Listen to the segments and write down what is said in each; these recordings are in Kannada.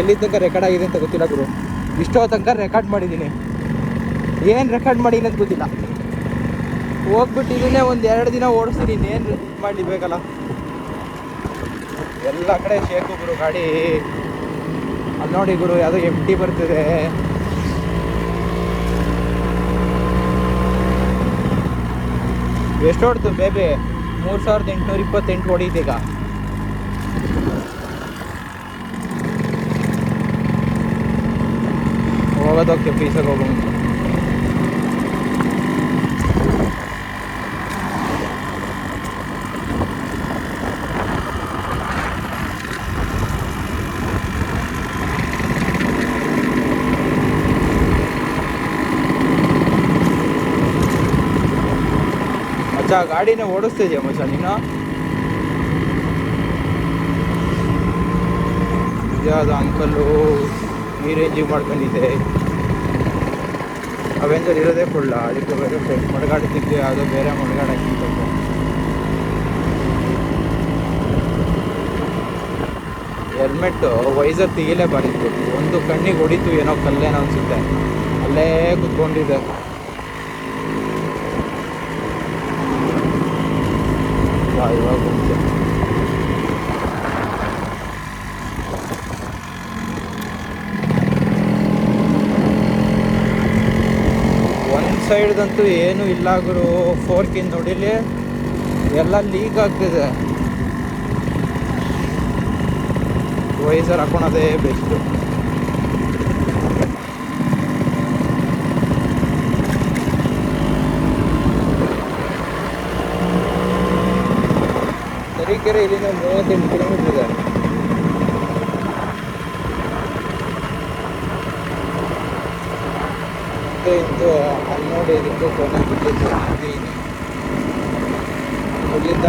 ಎಲ್ಲಿ ತನಕ ರೆಕಾರ್ಡ್ ಆಗಿದೆ ಅಂತ ಗೊತ್ತಿಲ್ಲ ಗುರು. ಇಷ್ಟೋ ತನಕ ರೆಕಾರ್ಡ್ ಮಾಡಿದ್ದೀನಿ. ಏನು ರೆಕಾರ್ಡ್ ಮಾಡಿದ್ದೀನಿ ಅಂತ ಗೊತ್ತಿಲ್ಲ. ಹೋಗ್ಬಿಟ್ಟು ಇದನ್ನೇ ಒಂದು ಎರಡು ದಿನ ಓಡಿಸ್ತೀನಿ ಇನ್ನೇನು ಮಾಡಲಿ ಬೇಕಲ್ಲ. ಎಲ್ಲ ಕಡೆ ಶೇಕು ಗುರು ಗಾಡಿ. ಅಲ್ಲಿ ನೋಡಿ ಗುರು, ಯಾವುದೋ ಎಂ ಟಿ ಬರ್ತಿದೆ. ಎಷ್ಟು ಹೊಡ್ತು ಬೇಬಿ ಮೂರು ಸಾವಿರದ ಎಂಟುನೂರ ಇಪ್ಪತ್ತೆಂಟು ಹೊಡೀತೀಗ ಹೋಗೋದಕ್ಕೆ ಪೀಸಾಗಿ ಹೋಗೋ ಮುಂಚೆ ಮಚ್ಚ ಗಾಡಿನೇ ಓಡಿಸ್ತಿದ್ಯಾ ಮಚ್ಚ ನೀನು ಯಾವುದು ಅಂಕಲ್ಲು ಈ ರೇಂಜಿಗೆ ಮಾಡ್ಕೊಂಡಿದ್ದೆ ಅವೆಂಜರ್ ಇರೋದೇ ಫುಲ್ಲ ಅದಕ್ಕೆ ಬೇರೆ ಮಡಗಾಡು ತಿಂದು ಯಾವುದೋ ಬೇರೆ ಮಡಗಾಡು ಹೆಲ್ಮೆಟ್ಟು ವೈಸರ್ ತೆಗಿಲೇ ಬಾರಿತ್ತು. ಒಂದು ಕಣ್ಣಿಗೆ ಹೊಡಿತು ಏನೋ ಕಲ್ಲೇನೋ ಅನಿಸುತ್ತೆ. ಅಲ್ಲೇ ಕುತ್ಕೊಂಡಿದ್ದೆ. ಇವಾಗ ಬಂತು. ಒಂದು ಸೈಡ್ದಂತೂ ಏನೂ ಇಲ್ಲ ಗುರು. ಫೋರ್ಕಿಂದ ನೋಡಿಲಿ ಎಲ್ಲ ಲೀಕ್ ಆಗ್ತಿದೆ. ವೈಸರ್ ಹಾಕೊಳೋದೇ ಬೆಸ್ಟು ತರೀಕೆರೆ ಇಲ್ಲಿಂದ ಮೂವತ್ತೆಂಟು ಕಿಲೋಮೀಟರ್ ಇದೆ. ಮತ್ತೆ ಇದು ಅಲ್ಲಿ ನೋಡಿ ಇದಕ್ಕೆ ಕೊನೆ ಬಿಟ್ಟಿದ್ದು ಇದು ಇಲ್ಲಿಂದ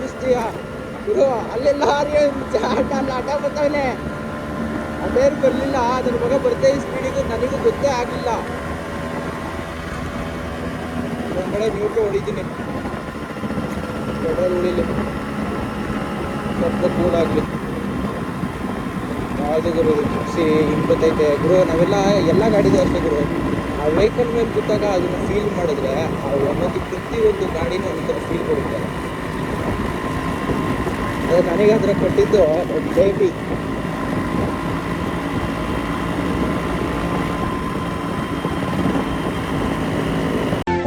ಇದಕ್ಕೆ ಗುರು ಅಲ್ಲೆಲ್ಲ ಆಟ ಚಾಟ ಆಟ ಬರ್ತಾವನೆ. ಅದೇನು ಬರಲಿಲ್ಲ ಅದ್ರ ಮಗ ಬರ್ತಾ ಸ್ಪೀಡಿಗೂ ನನಗೂ ಗೊತ್ತೇ ಆಗಿಲ್ಲ. ಒಂದು ಕಡೆ ನ್ಯೂಟ್ರು ಹೊಡಿತೀನಿ. ಪೆಟ್ರೋಲ್ ಹೊಡಿಲಿ ಸ್ವಲ್ಪ ಕೂಲ್ ಆಗಲಿ. ಯಾವುದು ಗುರು ಖುಷಿ ಇಪ್ಪತ್ತೈತೆ ಗುರು, ನಾವೆಲ್ಲ, ಎಲ್ಲ ಗಾಡಿದು ಅಷ್ಟೇ ಗುರು. ಆ ವೆಹಿಕಲ್ ಮೇಲೆ ಕೂತಾಗ ಅದನ್ನು ಫೀಲ್ ಮಾಡಿದ್ರೆ, ಆ ಒಂದೊಂದು ಪ್ರತಿಯೊಂದು ಗಾಡಿನೂ ಒಂಥರ ಫೀಲ್ ಕೊಡುತ್ತೆ ನನಗಾದ್ರೆ ಕೊಟ್ಟಿದ್ದು ಬೇಬಿ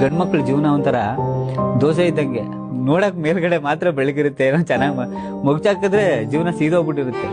ಗಂಡ್ ಮಕ್ಳ ಜೀವನ ಒಂಥರ ದೋಸೆ ಇದ್ದಂಗೆ. ನೋಡಕ್ ಮೇಲ್ಗಡೆ ಮಾತ್ರ ಬೆಳಗಿರುತ್ತೆ, ಏನೋ ಚೆನ್ನಾಗಿ ಮುಗ್ಚಾಕಿದ್ರೆ ಜೀವನ ಸೀದೋಗ್ಬಿಟ್ಟಿರುತ್ತೆ.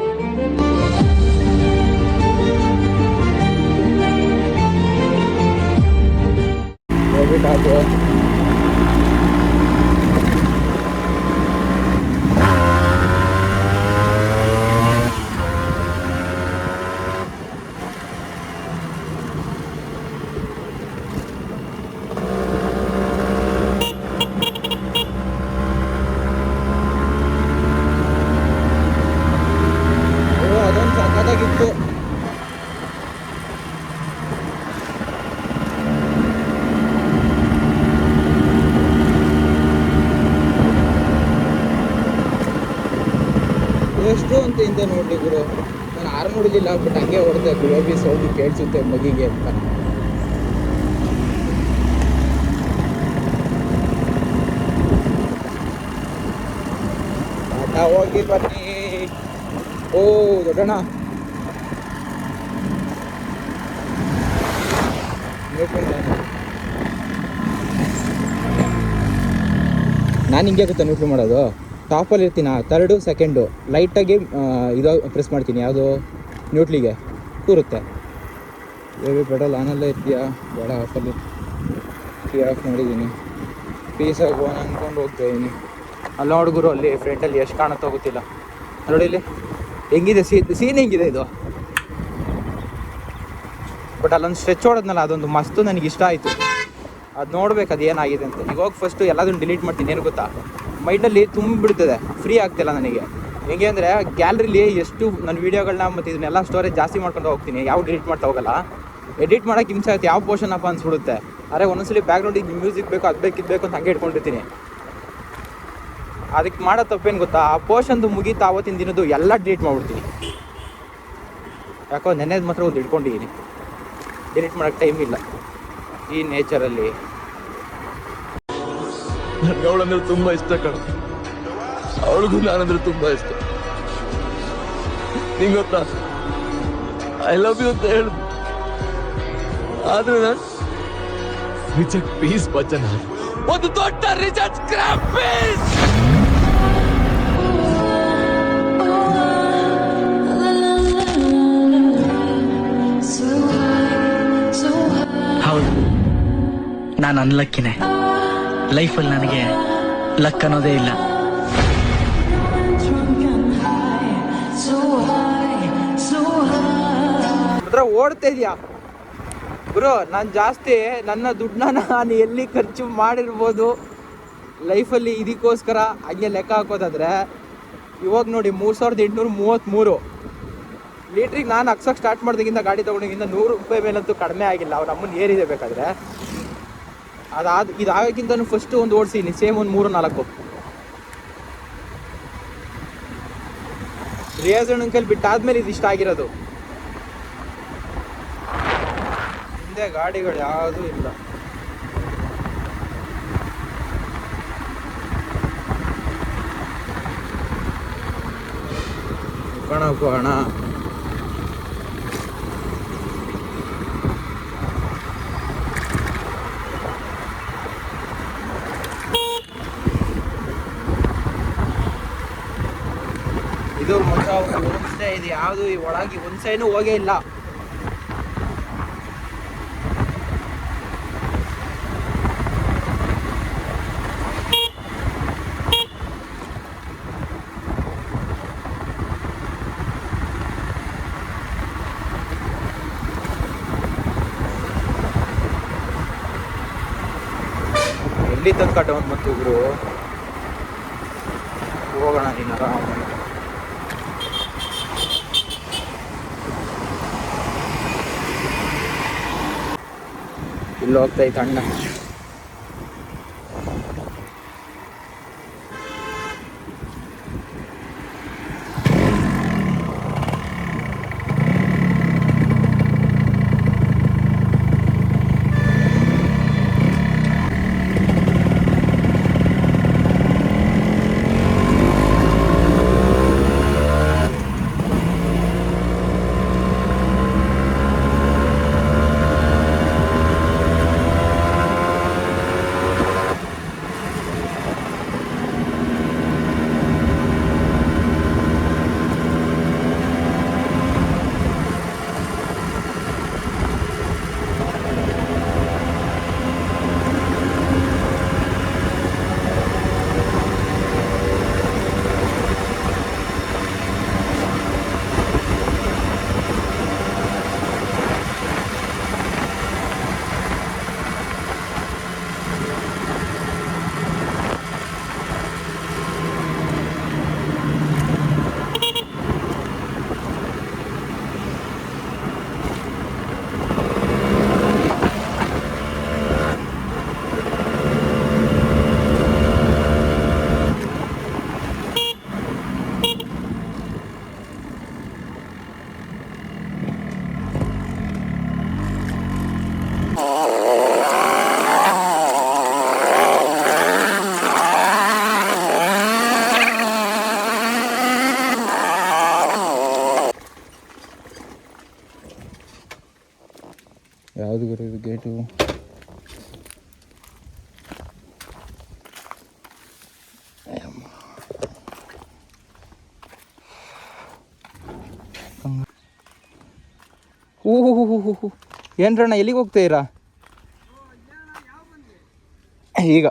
ಕೇಳಿಸುತ್ತೆ ಮಗಿಗೆ ಅಂತ. ಹೋಗಿ ಬನ್ನಿ. ಓ, ದೊಡ್ಡಣ್ಣ. ನಾನು ಹಿಂಗೆ ಗೊತ್ತಾ ನ್ಯೂಟ್ರಿ ಮಾಡೋದು? ಟಾಪಲ್ಲಿ ಇರ್ತೀನಿ? ತರ್ಡು ಸೆಕೆಂಡು ಲೈಟಾಗಿ ಇದು ಪ್ರೆಸ್ ಮಾಡ್ತೀನಿ. ಯಾವುದು? ನ್ಯೂಟ್ಲಿಗೆ ಕೂರುತ್ತೆ. ಬೇಬಿ ಪೆಡಲ್ ಆನಲ್ಲೇ ಇದೆಯಾ ಬೇಡ ಆಫಲ್ಲಿ ಫ್ರೀ ಆಫ್ ಮಾಡಿದ್ದೀನಿ. ಪೀಸ್ ಹೋಗೋಣ ಅಂದ್ಕೊಂಡು ಹೋಗ್ತಾ ಇದ್ದೀನಿ. ಅಲ್ಲಿ ಹುಡುಗರು, ಅಲ್ಲಿ ಫ್ರಂಟಲ್ಲಿ ಎಷ್ಟು ಕಾಣುತ್ತೋ ಗೊತ್ತಿಲ್ಲ. ನೋಡಿ ಇಲ್ಲಿ, ಹೆಂಗಿದೆ ಸೀ ಸೀನ್ ಹೆಂಗಿದೆ ಇದು? ಬಟ್ ಅಲ್ಲೊಂದು ಸ್ಟ್ರೆಚ್ ಹೊಡೋದ್ನಲ್ಲ, ಅದೊಂದು ಮಸ್ತು ನನಗೆ ಇಷ್ಟ ಆಯಿತು. ಅದು ನೋಡ್ಬೇಕು ಅದು ಏನಾಗಿದೆ ಅಂತ. ಈಗ ಹೋಗಿ ಫಸ್ಟು ಎಲ್ಲದನ್ನು ಡಿಲೀಟ್ ಮಾಡ್ತೀನಿ, ಏನು ಗೊತ್ತಾ? ಮೈಂಡಲ್ಲಿ ತುಂಬಿಬಿಡ್ತದೆ ಫ್ರೀ ಆಗ್ತಿಲ್ಲ ನನಗೆ. ಹೆಂಗೆ ಅಂದರೆ ಗ್ಯಾಲರಿಲಿ ಎಷ್ಟು ನನ್ನ ವೀಡಿಯೋಗಳನ್ನ ಮತ್ತು ಇದನ್ನೆಲ್ಲ ಸ್ಟೋರೇಜ್ ಜಾಸ್ತಿ ಮಾಡ್ಕೊಂಡು ಹೋಗ್ತೀನಿ. ಯಾವ ಡಿಲೀಟ್ ಮಾಡ್ತಾ ಹೋಗಲ್ಲ. ಎಡಿಟ್ ಮಾಡೋಕ್ಕೆ ಹಿಂಸೆ ಆಗುತ್ತೆ. ಯಾವ ಪೋರ್ಷನ್ ಅಪ್ಪ ಅನ್ಸ್ಬಿಡುತ್ತೆ? ಅರೆ, ಒಂದೊಂದ್ಸಲಿ ಬ್ಯಾಕ್ಗ್ರೌಂಡಿಗೆ ಮ್ಯೂಸಿಕ್ ಬೇಕು, ಅದು ಬೇಕಿದ್ದು ಬೇಕು ಅಂತ ಹಂಗೆ ಇಟ್ಕೊಂಡಿರ್ತೀನಿ. ಅದಕ್ಕೆ ಮಾಡೋ ತಪ್ಪೇನು ಗೊತ್ತಾ? ಆ ಪೋರ್ಷನ್ದು ಮುಗೀತಾ ಆವತ್ತಿನ ದಿನದ್ದು ಎಲ್ಲ ಡಿಲೀಟ್ ಮಾಡ್ಬಿಡ್ತೀನಿ. ಯಾಕೋ ನೆನ್ನೆದು ಮಾತ್ರ ಒಂದು ಇಟ್ಕೊಂಡಿದ್ದೀನಿ ಡಿಲೀಟ್ ಮಾಡೋಕ್ಕೆ ಟೈಮ್ ಇಲ್ಲ. ಈ ನೇಚರಲ್ಲಿ ನನಗೆ ಅವಳಂದ್ರೆ ತುಂಬ ಇಷ್ಟ ಕಣ. ಅವಳಿಗೂ ನಾನಂದ್ರೆ ತುಂಬ ಇಷ್ಟ. ನಿಂಗೆ ಗೊತ್ತಾ ಐ ಲವ್ ಯು ಅಂತ ಹೇಳುದು ಆದ್ರೆ ನಾನು ರಿಚರ್ಡ್ ಪೀಸ್ ಬಚ್ಚನ. ಒಂದು ದೊಡ್ಡ ರಿಚರ್ಡ್ ಸ್ಕ್ರಾಪ್ ಪೀಸ್! ಹೌದು. ನಾನು ಅನ್ಲಕ್ಕಿನೇ. ಲೈಫಲ್ಲಿ ನನಗೆ ಲಕ್ ಅನ್ನೋದೇ ಇಲ್ಲ. ಓಡ್ತಾ ಇದೆಯಾ? ಬ್ರೋ ನಾನು ಜಾಸ್ತಿ ನನ್ನ ದುಡ್ಡನ್ನ ನಾನು ಎಲ್ಲಿ ಖರ್ಚು ಮಾಡಿರ್ಬೋದು ಲೈಫಲ್ಲಿ ಇದಕ್ಕೋಸ್ಕರ ಹಂಗೆ ಲೆಕ್ಕ ಹಾಕೋದಾದ್ರೆ, ಇವಾಗ ನೋಡಿ ಮೂರು ಸಾವಿರದ ಎಂಟುನೂರ ಮೂವತ್ತ್ಮೂರು. ಲೀಟ್ರಿಗೆ ನಾನು ಅಕ್ಸಕ್ಕೆ ಸ್ಟಾರ್ಟ್ ಮಾಡಿದಾಗಿಂದ ಗಾಡಿ ತೊಗೊಂಡಾಗಿಂದ ನೂರು ರೂಪಾಯಿ ಮೇಲಂತೂ ಕಡಿಮೆ ಆಗಿಲ್ಲ. ಅವ್ರ ಅಮ್ಮನ ಏರಿದೆ ಬೇಕಾದ್ರೆ. ಅದಾದ ಇದಾಗಕ್ಕಿಂತ ಫಸ್ಟ್ ಒಂದು ಓಡಿಸಿನಿ ಸೇಮ್ ಒಂದು ಮೂರು ನಾಲ್ಕು. ರಿಯಾಜ್ ಕೈಲಿ ಬಿಟ್ಟಾದ್ಮೇಲೆ ಇದು ಇಷ್ಟ ಆಗಿರೋದು. ಹಿಂದೆ ಗಾಡಿಗಳು ಯಾವುದೂ ಇಲ್ಲ. ಕಣಪ್ಪ ಹಣ ಇದು ಸ್ಟೇ ಇದು ಯಾವುದು ಈ ಒಳಗೆ ಒಂದು ಸೈನು ಹೋಗೇ ಇಲ್ಲ. ಎಲ್ಲಿ ತಂದು ಡೌನ್ ಮತ್ತು ಗುರು ಹೋಗೋಣ ನೀನು ಆರಾಮ ಇಲ್ಲಿ ಹೋಗ್ತೈತೆ ಅಣ್ಣ. ಇದು ಹೂ ಗೇಟು ಹೂ ಹೂ ಹೂ ಹೂ. ಏನ್ರಣ್ಣ ಎಲ್ಲಿಗೆ ಹೋಗ್ತಾ ಇರಾ ಈಗ.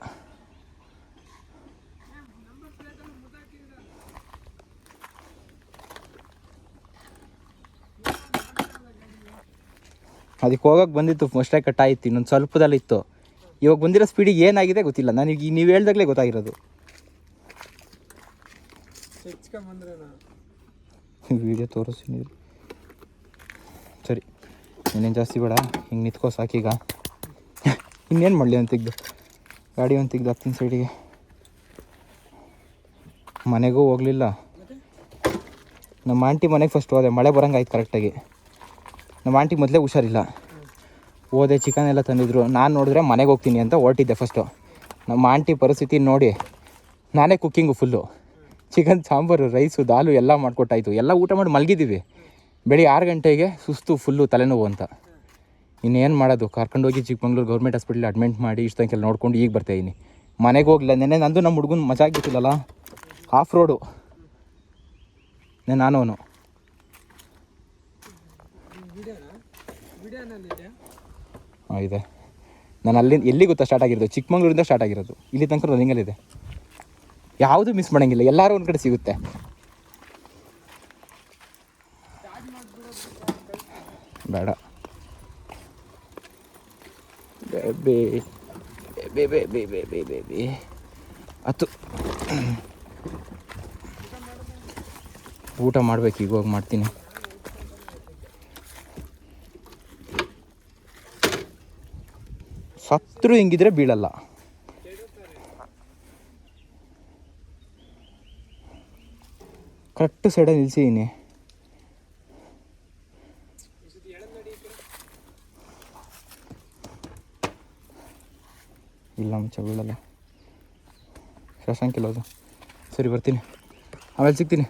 ಅದಕ್ಕೆ ಹೋಗೋಕೆ ಬಂದಿತ್ತು ಮೊಸ್ಟೇ ಕಟ್ ಆಯಿತು ಇನ್ನೊಂದು ಸ್ವಲ್ಪದಲ್ಲಿತ್ತು ಇವಾಗ ಬಂದಿರೋ ಸ್ಪೀಡಿಗೆ ಏನಾಗಿದೆ ಗೊತ್ತಿಲ್ಲ. ನನಗೆ ನೀವು ಹೇಳ್ದಾಗಲೇ ಗೊತ್ತಾಗಿರೋದು. ವಿಡಿಯೋ ತೋರಿಸ್ತೀನಿ ನೀವು ಸರಿ ಇನ್ನೇನು ಜಾಸ್ತಿ ಬೇಡ. ಹಿಂಗೆ ನಿಂತ್ಕೋ ಸಾಕೀಗ ಇನ್ನೇನು ಮಾಡಲಿ ಅಂತ ತೆಗ್ದು? ಗಾಡಿ ಒಂದು ತೆಗ್ದು ಹತ್ತಿನ ಸೈಡಿಗೆ ಮನೆಗೂ ಹೋಗಲಿಲ್ಲ. ನಮ್ಮ ಆಂಟಿ ಮನೆಗೆ ಫಸ್ಟ್ ಹೋದೆ. ಮಳೆ ಬರೋಂಗಾಯ್ತು ಕರೆಕ್ಟಾಗಿ ನಮ್ಮ ಆಂಟಿ ಮೊದಲೇ ಹುಷಾರಿಲ್ಲ. ಹೋದೆ ಚಿಕನ್ ಎಲ್ಲ ತಂದಿದ್ರು. ನಾನು ನೋಡಿದ್ರೆ ಮನೆಗೆ ಹೋಗ್ತೀನಿ ಅಂತ ಹೊರಟಿದ್ದೆ ಫಸ್ಟು ನಮ್ಮ ಆಂಟಿ ಪರಿಸ್ಥಿತಿ ನೋಡಿ, ನಾನೇ cooking full chicken sambar rice ದಾಲು ಎಲ್ಲ ಮಾಡಿಕೊಟ್ಟಾಯಿತು. ಎಲ್ಲ ಊಟ ಮಾಡಿ ಮಲಗಿದ್ದೀವಿ. ಬೆಳಿಗ್ಗೆ ಆರು ಗಂಟೆಗೆ ಸುಸ್ತು ಫುಲ್ಲು ತಲೆನೋವು ಅಂತ. ಇನ್ನೇನು ಮಾಡೋದು? ಕರ್ಕೊಂಡೋಗಿ ಚಿಕ್ಕಮಂಗ್ಳೂರು ಗೌರ್ಮೆಂಟ್ ಹಾಸ್ಪಿಟ್ಲ್ ಅಡ್ಮಿಂಟ್ ಮಾಡಿ ಇಷ್ಟು ನೋಡ್ಕೊಂಡು ಈಗ ಬರ್ತಾಯಿದ್ದೀನಿ ಮನೆಗೆ ಹೋಗಿಲ್ಲ ನೆನ್ನೆ ನಂದು ನಮ್ಮ ಹುಡುಗನ ಮಜಾ ಆಗಿತ್ತಿಲ್ಲಲ್ಲ ಆಫ್ ರೋಡು ನಾನು ಅವನು ಹಾಂ ಇದೆ. ನಾನು ಅಲ್ಲಿ ಎಲ್ಲಿ ಗೊತ್ತಾ ಸ್ಟಾರ್ಟ್ ಆಗಿರೋದು, ಚಿಕ್ಕಮಂಗ್ಳೂರಿಂದ ಸ್ಟಾರ್ಟ್ ಆಗಿರೋದು. ಇಲ್ಲಿ ತನಕ ರನ್ನಿಂಗಲ್ಲಿದೆ ಯಾವುದು ಮಿಸ್ ಮಾಡೋಂಗಿಲ್ಲ, ಎಲ್ಲರೂ ಒಂದು ಕಡೆ ಸಿಗುತ್ತೆ. ಬೇಡ. ಬೇ ಬೇ ಬೇ ಬೇ ಬೇ ಬೇ ಹತ್ತು. ಊಟ ಮಾಡ್ಬೇಕು ಈಗ ಹೋಗಿ ಮಾಡ್ತೀನಿ. ಸತ್ರು ಹೆಂಗಿದ್ರೆ ಬೀಳಲ್ಲ. ಕರೆಕ್ಟ್ ಸೈಡಲ್ಲಿ ನಿಲ್ಸಿದ್ದೀನಿ ಇಲ್ಲ ಮುಂಚೆ ಬೀಳಲ್ಲ. ಶಶಾಂಕ್ ಇಲ್ಲ ಅದು. ಸರಿ ಬರ್ತೀನಿ. ಆಮೇಲೆ ಸಿಗ್ತೀನಿ.